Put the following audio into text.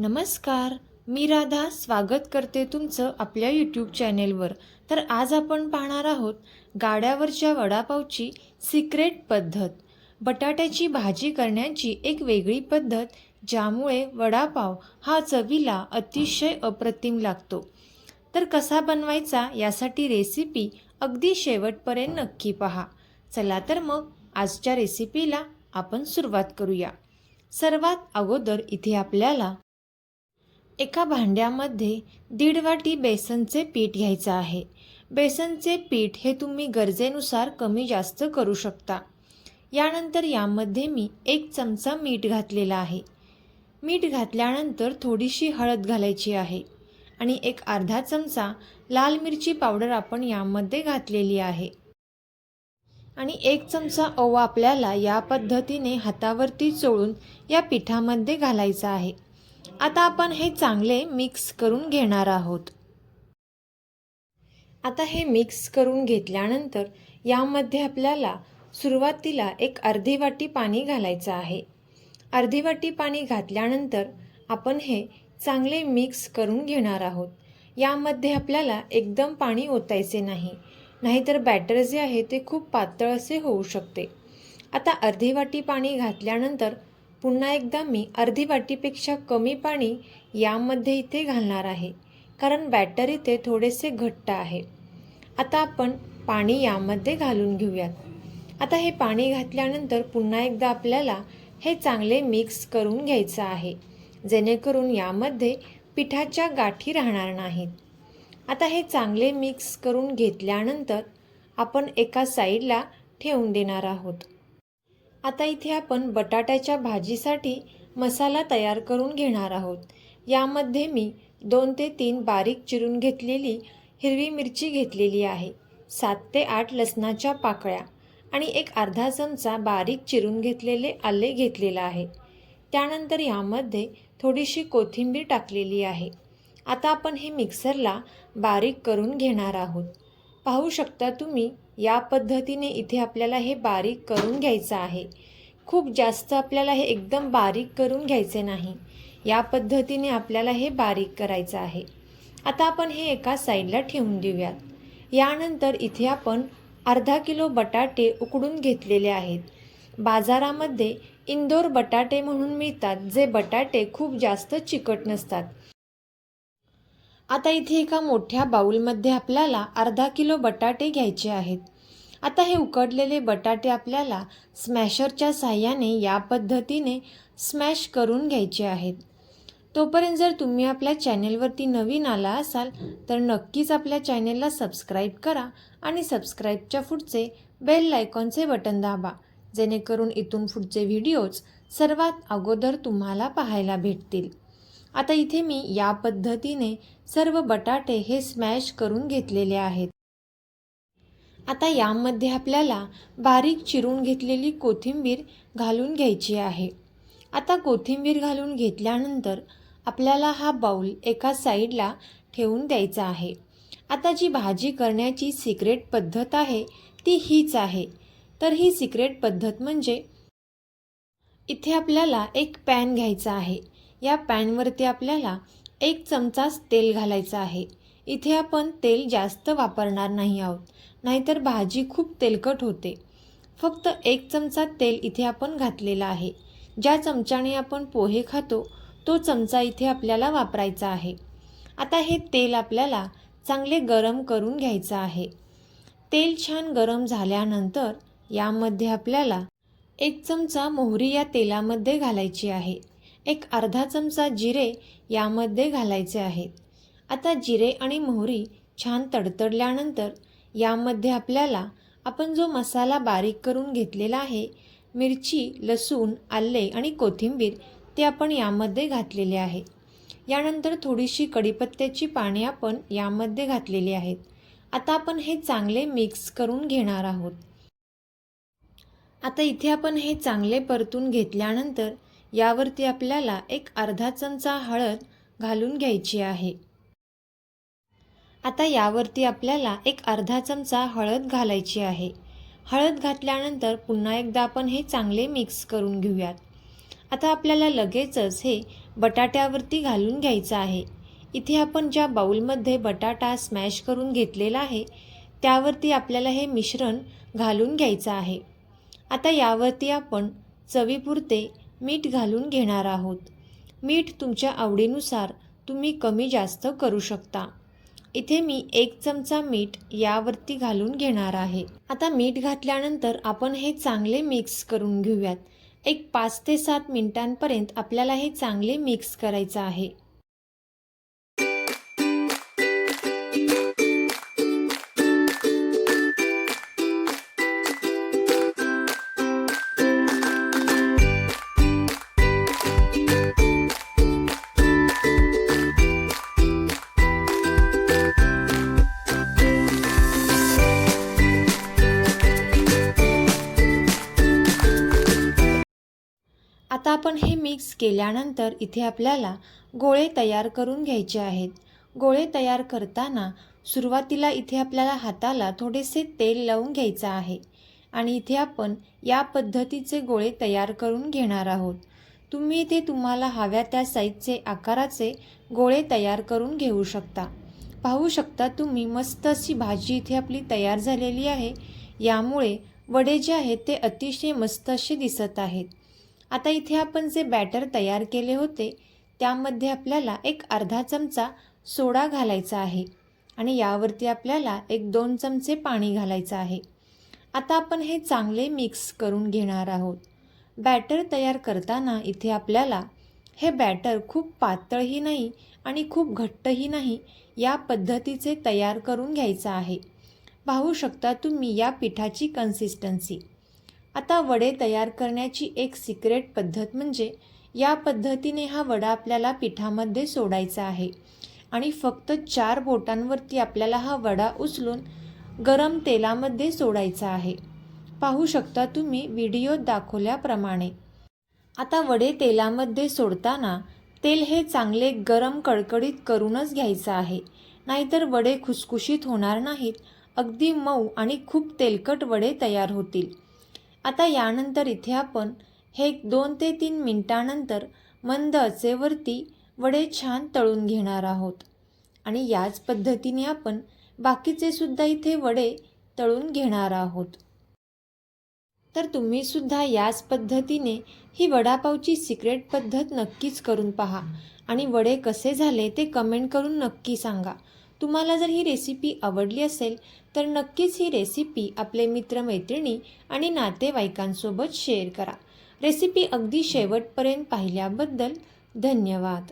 नमस्कार मी राधा स्वागत करते तुमचं आपल्या यूट्यूब चॅनेलवर तर आज आपण पाहणार आहोत गाड्यावरच्या वडापावची सिक्रेट पद्धत. बटाट्याची भाजी करण्याची एक वेगळी पद्धत ज्यामुळे वडापाव हा चवीला अतिशय अप्रतिम लागतो. तर कसा बनवायचा यासाठी रेसिपी अगदी शेवटपर्यंत नक्की पहा. चला तर मग आजच्या रेसिपीला आपण सुरुवात करूया. सर्वात अगोदर इथे आपल्याला एका भांड्यामध्ये दीड वाटी बेसनचे पीठ घ्यायचं आहे. बेसनचे पीठ हे तुम्ही गरजेनुसार कमी जास्त करू शकता. यानंतर यामध्ये मी एक चमचा मीठ घातलेला आहे. मीठ घातल्यानंतर थोडीशी हळद घालायची आहे आणि एक अर्धा चमचा लाल मिरची पावडर आपण यामध्ये घातलेली आहे. आणि एक चमचा ओवा आपल्याला या पद्धतीने हातावरती चोळून या पिठामध्ये घालायचा आहे. आता आपण हे चांगले मिक्स करून घेणार आहोत. आता हे मिक्स करून घेतल्यानंतर यामध्ये आपल्याला सुरुवातीला एक अर्धी वाटी पाणी घालायचं आहे. अर्धी वाटी पाणी घातल्यानंतर आपण हे चांगले मिक्स करून घेणार आहोत. यामध्ये आपल्याला एकदम पाणी ओतायचे नाही. नाहीतर बॅटर जे आहे ते खूप पातळ असे होऊ शकते. आता अर्धी वाटी पाणी घातल्यानंतर पुन्हा एकदा मी अर्धी वाटीपेक्षा कमी पाणी यामध्ये इथे घालणार आहे कारण बॅटर इथे थोडेसे घट्ट आहे. आता आपण पाणी यामध्ये घालून घेऊयात. आता हे पाणी घातल्यानंतर पुन्हा एकदा आपल्याला हे चांगले मिक्स करून घ्यायचं आहे जेणेकरून यामध्ये पिठाच्या गाठी राहणार नाहीत. आता हे चांगले मिक्स करून घेतल्यानंतर आपण एका साईडला ठेवून देणार आहोत. आता इथे आपण बटाट्याच्या भाजीसाठी मसाला तयार करून घेणार आहोत. यामध्ये मी दोन ते तीन बारीक चिरून घेतलेली हिरवी मिरची घेतलेली आहे सात ते आठ लसणाच्या पाकळ्या आणि एक अर्धा चमचा बारीक चिरून घेतलेले आले घेतलेला आहे. त्यानंतर यामध्ये थोडीशी कोथिंबीर टाकलेली आहे. आता आपण हे मिक्सरला बारीक करून घेणार आहोत. पाहू शकता तुम्ही या पद्धतीने इथे आपल्याला हे बारीक करून घ्यायचं आहे. खूप जास्त आपल्याला हे एकदम बारीक करून घ्यायचे नाही. या पद्धतीने आपल्याला हे बारीक करायचं आहे. आता आपण हे एका साईडला ठेवून देऊयात. यानंतर इथे आपण अर्धा किलो बटाटे उकडून घेतलेले आहेत. बाजारामध्ये इंदोर बटाटे म्हणून मिळतात जे बटाटे खूप जास्त चिकट नसतात. आता इथे एका मोठ्या बाऊलमध्ये आपल्याला अर्धा किलो बटाटे घ्यायचे आहेत. आता हे उकडलेले बटाटे आपल्याला स्मॅशरच्या साह्याने या पद्धतीने स्मॅश करून घ्यायचे आहेत. तोपर्यंत जर तुम्ही आपल्या चॅनेलवरती नवीन आला असाल तर नक्कीच आपल्या चॅनेलला सबस्क्राईब करा आणि सबस्क्राईबच्या पुढचे बेल लायकॉनचे बटन दाबा जेणेकरून इथून पुढचे व्हिडिओज सर्वात अगोदर तुम्हाला पाहायला भेटतील. आता इथे मी या पद्धतीने सर्व बटाटे हे स्मॅश करून घेतलेले आहेत. आता यामध्ये आपल्याला बारीक चिरून घेतलेली कोथिंबीर घालून घ्यायची आहे. आता कोथिंबीर घालून घेतल्यानंतर आपल्याला हा बाऊल एका साईडला ठेवून द्यायचा आहे. आता जी भाजी करण्याची सिक्रेट पद्धत आहे ती हीच आहे. तर ही सिक्रेट पद्धत म्हणजे इथे आपल्याला एक पॅन घ्यायचा आहे. या पॅनवरती आपल्याला एक चमचाच तेल घालायचं आहे. इथे आपण तेल जास्त वापरणार नाही आहोत नाहीतर भाजी खूप तेलकट होते. फक्त एक चमचा तेल इथे आपण घातलेला आहे. ज्या चमच्याने आपण पोहे खातो तो चमचा इथे आपल्याला वापरायचा आहे. आता हे तेल आपल्याला चांगले गरम करून घ्यायचं आहे. तेल छान गरम झाल्यानंतर यामध्ये आपल्याला एक चमचा मोहरी या तेलामध्ये घालायची आहे. एक अर्धा चमचा जिरे यामध्ये घालायचे आहेत. आता जिरे आणि मोहरी छान तडतडल्यानंतर यामध्ये आपल्याला आपण जो मसाला बारीक करून घेतलेला आहे मिरची लसूण आले आणि कोथिंबीर ते आपण यामध्ये घातलेले आहे. यानंतर थोडीशी कढीपत्त्याची पाने आपण यामध्ये घातलेली आहेत. आता आपण हे चांगले मिक्स करून घेणार आहोत. आता इथे आपण हे चांगले परतून घेतल्यानंतर यावरती आपल्याला एक अर्धा चमचा हळद घालून घ्यायची आहे. आता यावरती आपल्याला एक अर्धा चमचा हळद घालायची आहे. हळद घातल्यानंतर पुन्हा एकदा आपण हे चांगले मिक्स करून घेऊयात. आता आपल्याला लगेचच हे बटाट्यावरती घालून घ्यायचं आहे. इथे आपण ज्या बाऊलमध्ये बटाटा स्मॅश करून घेतलेला आहे त्यावरती आपल्याला हे मिश्रण घालून घ्यायचं आहे. आता यावरती आपण चवीपुरते मीठ घालून घेणार आहोत. मीठ तुमच्या आवडीनुसार तुम्ही कमी जास्त करू शकता. इथे मी एक चमचा मीठ यावरती घालून घेणार आहे. आता मीठ घातल्यानंतर आपण हे चांगले मिक्स करून घेऊयात. एक पाच ते सात मिनिटांपर्यंत आपल्याला हे चांगले मिक्स करायचं आहे. आता आपण हे मिक्स केल्यानंतर इथे आपल्याला गोळे तयार करून घ्यायचे आहेत. गोळे तयार करताना सुरुवातीला इथे आपल्याला हाताला थोडेसे तेल लावून घ्यायचं आहे आणि इथे आपण या पद्धतीचे गोळे तयार करून घेणार आहोत. तुम्ही इथे तुम्हाला हव्या त्या साईजचे आकाराचे गोळे तयार करून घेऊ शकता. पाहू शकता तुम्ही मस्त अशी भाजी इथे आपली तयार झालेली आहे. यामुळे वडे जे आहेत ते अतिशय मस्त असे दिसत आहेत. आता इथे आपण जे बॅटर तयार केले होते त्यामध्ये आपल्याला एक अर्धा चमचा सोडा घालायचा आहे आणि यावरती आपल्याला एक दोन चमचे पाणी घालायचं आहे. आता आपण हे चांगले मिक्स करून घेणार आहोत. बॅटर तयार करताना इथे आपल्याला हे बॅटर खूप पातळही नाही आणि खूप घट्टही नाही या पद्धतीचे तयार करून घ्यायचं आहे. पाहू शकता तुम्ही या पिठाची कन्सिस्टन्सी आता वडे तयार करण्याची एक सिक्रेट पद्धत म्हणजे या पद्धतीने हा वडा आपल्याला पिठामध्ये सोडायचा आहे. आणि फक्त चार बोटांवरती आपल्याला हा वडा उचलून गरम तेलामध्ये सोडायचा आहे. पाहू शकता तुम्ही व्हिडिओत दाखवल्याप्रमाणे. आता वडे तेलामध्ये सोडताना तेल हे चांगले गरम कडकडीत करूनच घ्यायचं आहे. नाहीतर वडे खुसखुशीत होणार नाहीत. अगदी मऊ आणि खूप तेलकट वडे तयार होतील. आता यानंतर इथे आपण हे दोन ते तीन मिनटानंतर मंद अचेवरती वडे छान तळून घेणार आहोत. आणि याच पद्धतीने आपण बाकीचे सुद्धा इथे वडे तळून घेणार आहोत. तर तुम्ही सुद्धा याच पद्धतीने ही वडापावची सिक्रेट पद्धत नक्कीच करून पहा. आणि वडे कसे झाले ते कमेंट करून नक्की सांगा. तुम्हाला जर ही रेसिपी आवडली असेल तर नक्कीच ही रेसिपी आपले मित्रमैत्रिणी आणि नातेवाईकांसोबत शेअर करा. रेसिपी अगदी शेवटपर्यंत पाहिल्याबद्दल धन्यवाद.